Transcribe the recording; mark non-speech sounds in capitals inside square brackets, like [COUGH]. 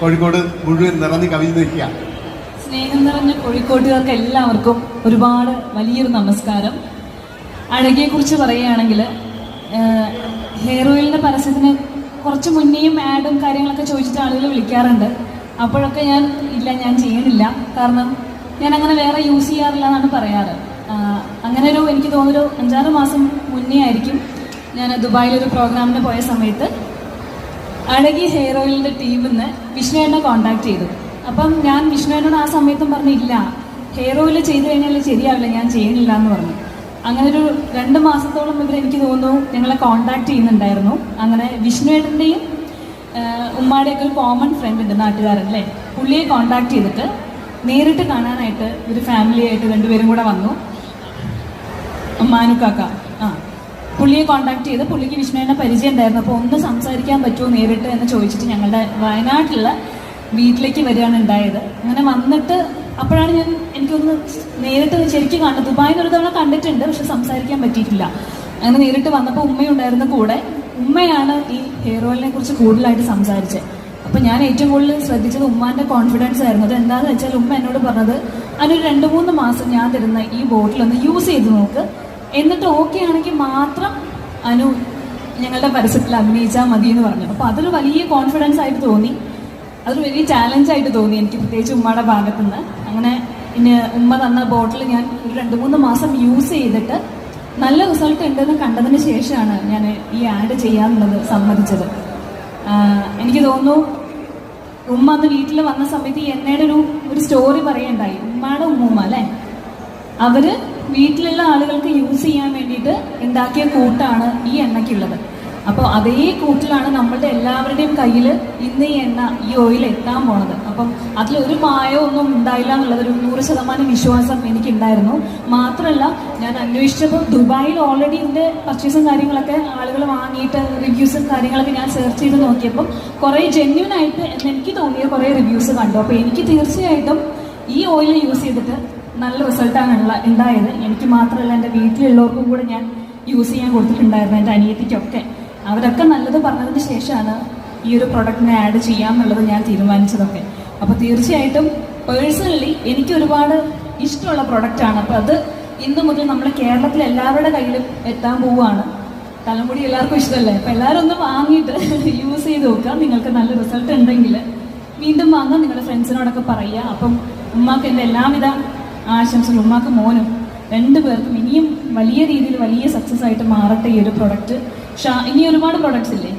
കോഴിക്കോട് മുഴുവൻ നിറഞ്ഞു കവിഞ്ഞു നിൽക്കുക സ്നേഹം നിറഞ്ഞ കോഴിക്കോട്ടുകാർക്ക് എല്ലാവർക്കും ഒരുപാട് വലിയൊരു നമസ്കാരം. അഴകിയെ കുറിച്ച് പറയുകയാണെങ്കിൽ ഹെയർ ഓയിലിന്റെ പരസ്യത്തിന് കുറച്ച് മുന്നേയും ആഡും കാര്യങ്ങളൊക്കെ ചോദിച്ചിട്ട് ആളുകൾ വിളിക്കാറുണ്ട്. അപ്പോഴൊക്കെ ഞാൻ ഇല്ല ഞാൻ ചെയ്യണില്ല. കാരണം ഞാൻ അങ്ങനെ വേറെ യൂസ് ചെയ്യാറില്ല എന്നാണ് പറയാറ്. അങ്ങനെ ഒരു എനിക്ക് തോന്നുന്നൊരു അഞ്ചാറ് മാസം മുന്നേ ആയിരിക്കും ഞാൻ ദുബായിലൊരു പ്രോഗ്രാമിന് പോയ സമയത്ത് അഴകി ഹെയർ ഓയിലിന്റെ ടീമിൽ നിന്ന് വിഷ്ണുവിനെ കോണ്ടാക്ട് ചെയ്തു. അപ്പം ഞാൻ വിഷ്ണുവിനോട് ആ സമയത്തും പറഞ്ഞില്ല ഹെയർ ഓയിൽ ചെയ്തു കഴിഞ്ഞാൽ ശരിയാവില്ല ഞാൻ ചെയ്യുന്നില്ല എന്ന് പറഞ്ഞു. അങ്ങനെ ഒരു രണ്ട് മാസത്തോളം ഇവർ എനിക്ക് തോന്നുന്നു ഞങ്ങളെ കോണ്ടാക്ട് ചെയ്യുന്നുണ്ടായിരുന്നു. അങ്ങനെ വിഷ്ണുവേട്ടന്റെയും ഉമ്മാടെയൊക്കെ ഒരു കോമൺ ഫ്രണ്ട് ഉണ്ട് നാട്ടുകാരൻ അല്ലേ? പുള്ളിയെ കോണ്ടാക്ട് ചെയ്തിട്ട് നേരിട്ട് കാണാനായിട്ട് ഒരു ഫാമിലിയായിട്ട് രണ്ടുപേരും കൂടെ വന്നു. മാനുക്കാക്ക ആ. പുള്ളിയെ കോണ്ടാക്ട് ചെയ്ത് പുള്ളിക്ക് വിഷ്ണുവിനെ പരിചയം ഉണ്ടായിരുന്നു. അപ്പോൾ ഒന്ന് സംസാരിക്കാൻ പറ്റുമോ നേരിട്ട് എന്ന് ചോദിച്ചിട്ട് ഞങ്ങളുടെ വയനാട്ടിലുള്ള വീട്ടിലേക്ക് വരികയാണ് ഉണ്ടായത്. അങ്ങനെ വന്നിട്ട് അപ്പോഴാണ് ഞാൻ എനിക്കൊന്ന് നേരിട്ട് ശരിക്കും കാണുന്നത് ദുബായിൽ ഒരു തവണ കണ്ടിട്ടുണ്ട് പക്ഷെ സംസാരിക്കാൻ പറ്റിയിട്ടില്ല. അങ്ങനെ നേരിട്ട് വന്നപ്പോൾ ഉമ്മയുണ്ടായിരുന്ന കൂടെ. ഉമ്മയാണ് ഈ ഹെയർ ഓയിലിനെ കുറിച്ച് കൂടുതലായിട്ട് സംസാരിച്ചത്. അപ്പൊ ഞാൻ ഏറ്റവും കൂടുതൽ ശ്രദ്ധിച്ചത് ഉമ്മാന്റെ കോൺഫിഡൻസ് ആയിരുന്നു. അത് എന്താണെന്ന് വെച്ചാൽ ഉമ്മ എന്നോട് പറഞ്ഞത് അതിനൊരു രണ്ട് മൂന്ന് മാസം ഞാൻ തരുന്ന ഈ ബോട്ടിൽ ഒന്ന് യൂസ് ചെയ്ത് നോക്ക്. എന്നിട്ട് ഓക്കെ ആണെങ്കിൽ മാത്രം അനു ഞങ്ങളുടെ പരസ്യത്തിൽ അഭിനയിച്ചാൽ മതി എന്ന് പറഞ്ഞു. അപ്പൊ അതൊരു വലിയ കോൺഫിഡൻസ് ആയിട്ട് തോന്നി. അതൊരു വലിയ ചാലഞ്ച് ആയിട്ട് തോന്നി എനിക്ക് പ്രത്യേകിച്ച് ഉമ്മയുടെ ഭാഗത്തുനിന്ന്. അങ്ങനെ പിന്നെ ഉമ്മ തന്ന ബോട്ടിൽ ഞാൻ ഒരു രണ്ട് മൂന്ന് മാസം യൂസ് ചെയ്തിട്ട് നല്ല റിസൾട്ട് ഉണ്ടെന്ന് കണ്ടതിന് ശേഷമാണ് ഞാൻ ഈ ആഡ് ചെയ്യാന്നുള്ളത് സമ്മതിച്ചത്. എനിക്ക് തോന്നുന്നു ഉമ്മ അന്ന് വീട്ടിൽ വന്ന സമയത്ത് ഈ എണ്ണയുടെ ഒരു ഒരു സ്റ്റോറി പറയണ്ടായി. ഉമ്മയുടെ ഉമ്മ അല്ലേ? അവർ വീട്ടിലുള്ള ആളുകൾക്ക് യൂസ് ചെയ്യാൻ വേണ്ടിയിട്ട് ഉണ്ടാക്കിയ കൂട്ടാണ് ഈ എണ്ണയ്ക്കുള്ളത്. അപ്പോൾ അതേ കൂട്ടിലാണ് നമ്മളുടെ എല്ലാവരുടെയും കയ്യിൽ ഇന്ന് ഈ എണ്ണ ഈ ഓയിൽ എത്താൻ പോണത്. അപ്പം അതിലൊരു മായമൊന്നും ഉണ്ടായില്ല എന്നുള്ളത് ഒരു നൂറ് ശതമാനം വിശ്വാസം എനിക്കുണ്ടായിരുന്നു. മാത്രമല്ല ഞാൻ അന്വേഷിച്ചപ്പോൾ ദുബായിൽ ഓൾറെഡി ഇതിന്റെ പർച്ചേസും കാര്യങ്ങളൊക്കെ ആളുകൾ വാങ്ങിയിട്ട് റിവ്യൂസും കാര്യങ്ങളൊക്കെ ഞാൻ സെർച്ച് ചെയ്ത് നോക്കിയപ്പോൾ കുറേ ജെന്യൂൻ ആയിട്ട് എനിക്ക് തോന്നിയ കുറേ റിവ്യൂസ് കണ്ടു. അപ്പോൾ എനിക്ക് തീർച്ചയായിട്ടും ഈ ഓയിൽ യൂസ് ചെയ്തിട്ട് നല്ല റിസൾട്ടാണ് ഉണ്ടായത്. എനിക്ക് മാത്രമല്ല എന്റെ വീട്ടിലുള്ളവർക്കും കൂടെ ഞാൻ യൂസ് ചെയ്യാൻ കൊടുത്തിട്ടുണ്ടായിരുന്നു എന്റെ അനിയത്തിക്കൊക്കെ. അവരൊക്കെ നല്ലത് പറഞ്ഞതിന് ശേഷമാണ് ഈ ഒരു പ്രൊഡക്റ്റിനെ ആഡ് ചെയ്യാമെന്നുള്ളത് ഞാൻ തീരുമാനിച്ചതൊക്കെ. അപ്പോൾ തീർച്ചയായിട്ടും പേഴ്സണലി എനിക്ക് ഒരുപാട് ഇഷ്ടമുള്ള പ്രൊഡക്റ്റാണ്. അപ്പോൾ അത് ഇന്ന് മുതൽ നമ്മുടെ കേരളത്തിലെ എല്ലാവരുടെ കയ്യിലും എത്താൻ പോവുകയാണ്. തലമുടി എല്ലാവർക്കും ഇഷ്ടമല്ലേ? അപ്പോൾ എല്ലാവരും ഒന്ന് വാങ്ങിയിട്ട് [LAUGHS] യൂസ് ചെയ്ത് നോക്കുക. നിങ്ങൾക്ക് നല്ല റിസൾട്ട് ഉണ്ടെങ്കിൽ വീണ്ടും വാങ്ങാൻ നിങ്ങളുടെ ഫ്രണ്ട്സിനോടൊക്കെ പറയുക. അപ്പം ഉമ്മാക്ക് എന്റെ എല്ലാവിധ ആശംസകളും ഉമ്മാക്ക് മോനും രണ്ടുപേർക്കും ഇനിയും വലിയ രീതിയിൽ വലിയ സക്സസ് ആയിട്ട് മാറട്ടെ ഈ ഒരു പ്രൊഡക്റ്റ് ഇനി ഒരുപാട് പ്രൊഡക്ട്സ് ഇല്ലേ?